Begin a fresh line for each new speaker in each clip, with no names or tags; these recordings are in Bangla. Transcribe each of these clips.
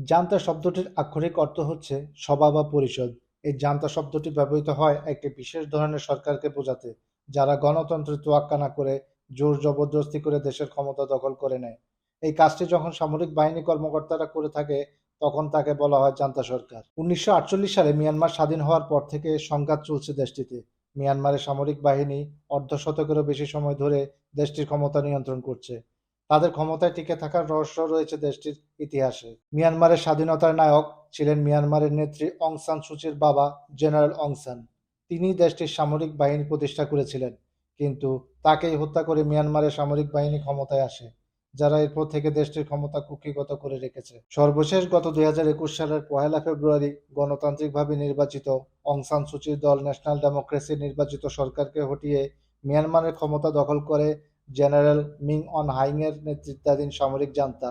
জান্তা শব্দটির আক্ষরিক অর্থ হচ্ছে সভা বা পরিষদ। এই জান্তা শব্দটি ব্যবহৃত হয় একটি বিশেষ ধরনের সরকারকে বোঝাতে, যারা গণতন্ত্রের তোয়াক্কা না করে জোর জবরদস্তি করে দেশের ক্ষমতা দখল করে নেয়। এই কাজটি যখন সামরিক বাহিনী কর্মকর্তারা করে থাকে, তখন তাকে বলা হয় জান্তা সরকার। উনিশশো আটচল্লিশ সালে মিয়ানমার স্বাধীন হওয়ার পর থেকে সংঘাত চলছে দেশটিতে। মিয়ানমারের সামরিক বাহিনী অর্ধ শতকেরও বেশি সময় ধরে দেশটির ক্ষমতা নিয়ন্ত্রণ করছে। তাদের ক্ষমতায় টিকে থাকার রহস্য রয়েছে দেশটির ইতিহাসে। মিয়ানমারের স্বাধীনতার নায়ক ছিলেন মিয়ানমারের নেত্রী অং সান সুচির বাবা জেনারেল অং সান। তিনি দেশটির সামরিক বাহিনী প্রতিষ্ঠা করেছিলেন, কিন্তু তাকেই হত্যা করে মিয়ানমারের সামরিক বাহিনী ক্ষমতায় আসে, যারা এরপর থেকে দেশটির ক্ষমতা কুক্ষিগত করে রেখেছে। সর্বশেষ গত দুই হাজার একুশ সালের পহেলা ফেব্রুয়ারি গণতান্ত্রিকভাবে নির্বাচিত অং সান সুচির দল ন্যাশনাল ডেমোক্রেসি নির্বাচিত সরকারকে হটিয়ে মিয়ানমারের ক্ষমতা দখল করে জেনারেল মিং অন হাইংয়ের নেতৃত্বাধীন সামরিক জান্তা।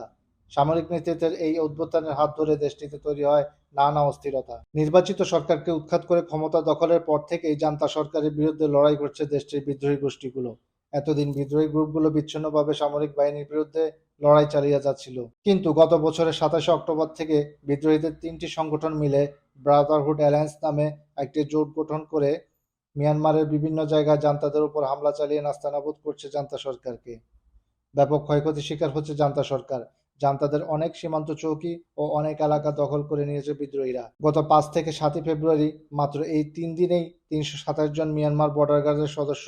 সামরিক নেতৃত্বের এই অভ্যুত্থানের হাত ধরে দেশটিতে তৈরি হয় নানা অস্থিরতা। নির্বাচিত সরকারকে উৎখাত করে ক্ষমতা দখলের পর থেকেই জান্তা সরকারের বিরুদ্ধে লড়াই করছে দেশটির বিদ্রোহী গোষ্ঠীগুলো। এতদিন বিদ্রোহী গ্রুপগুলো বিচ্ছিন্নভাবে সামরিক বাহিনীর বিরুদ্ধে লড়াই চালিয়ে যাচ্ছিল। কিন্তু গত বছরের সাতাশে অক্টোবর থেকে বিদ্রোহীদের তিনটি সংগঠন মিলে ব্রাদারহুড অ্যালায়েন্স নামে একটি জোট গঠন করে মিয়ানমারের বিভিন্ন জায়গায় জান্তাদের উপর হামলা চালিয়ে নাস্তানাবুদ করছে জান্তা সরকারকে। ব্যাপক ক্ষয়ক্ষতির শিকার হচ্ছে জান্তা সরকার। জান্তাদের অনেক সীমান্ত চৌকি ও অনেক এলাকা দখল করে নিয়েছে বিদ্রোহীরা। গত পাঁচ থেকে সাতই ফেব্রুয়ারি মাত্র এই তিন দিনেই তিনশো সাতাশ জন মিয়ানমার বর্ডার গার্ডের সদস্য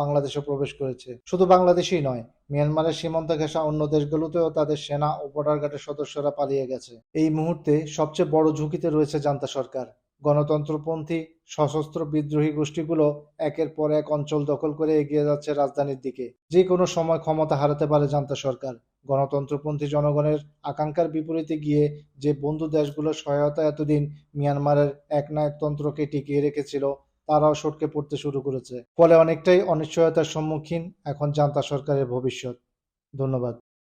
বাংলাদেশে প্রবেশ করেছে। শুধু বাংলাদেশই নয়, মিয়ানমারের সীমান্ত ঘেঁষা অন্য দেশগুলোতেও তাদের সেনা ও বর্ডার গার্ডের সদস্যরা পালিয়ে গেছে। এই মুহূর্তে সবচেয়ে বড় ঝুঁকিতে রয়েছে জান্তা সরকার। গণতন্ত্রপন্থী সশস্ত্র বিদ্রোহী গোষ্ঠীগুলো একের পর এক অঞ্চল দখল করে এগিয়ে যাচ্ছে রাজধানীর দিকে। যে কোনো সময় ক্ষমতা হারাতে পারে জান্তা সরকার। গণতন্ত্রপন্থী জনগণের আকাঙ্ক্ষার বিপরীতে গিয়ে যে বন্ধু দেশগুলোর সহায়তা এতদিন মিয়ানমারের একনায়কতন্ত্রকে টিকিয়ে রেখেছিল, তারাও সটকে পড়তে শুরু করেছে। ফলে অনেকটাই অনিশ্চয়তার সম্মুখীন এখন জান্তা সরকারের ভবিষ্যৎ। ধন্যবাদ।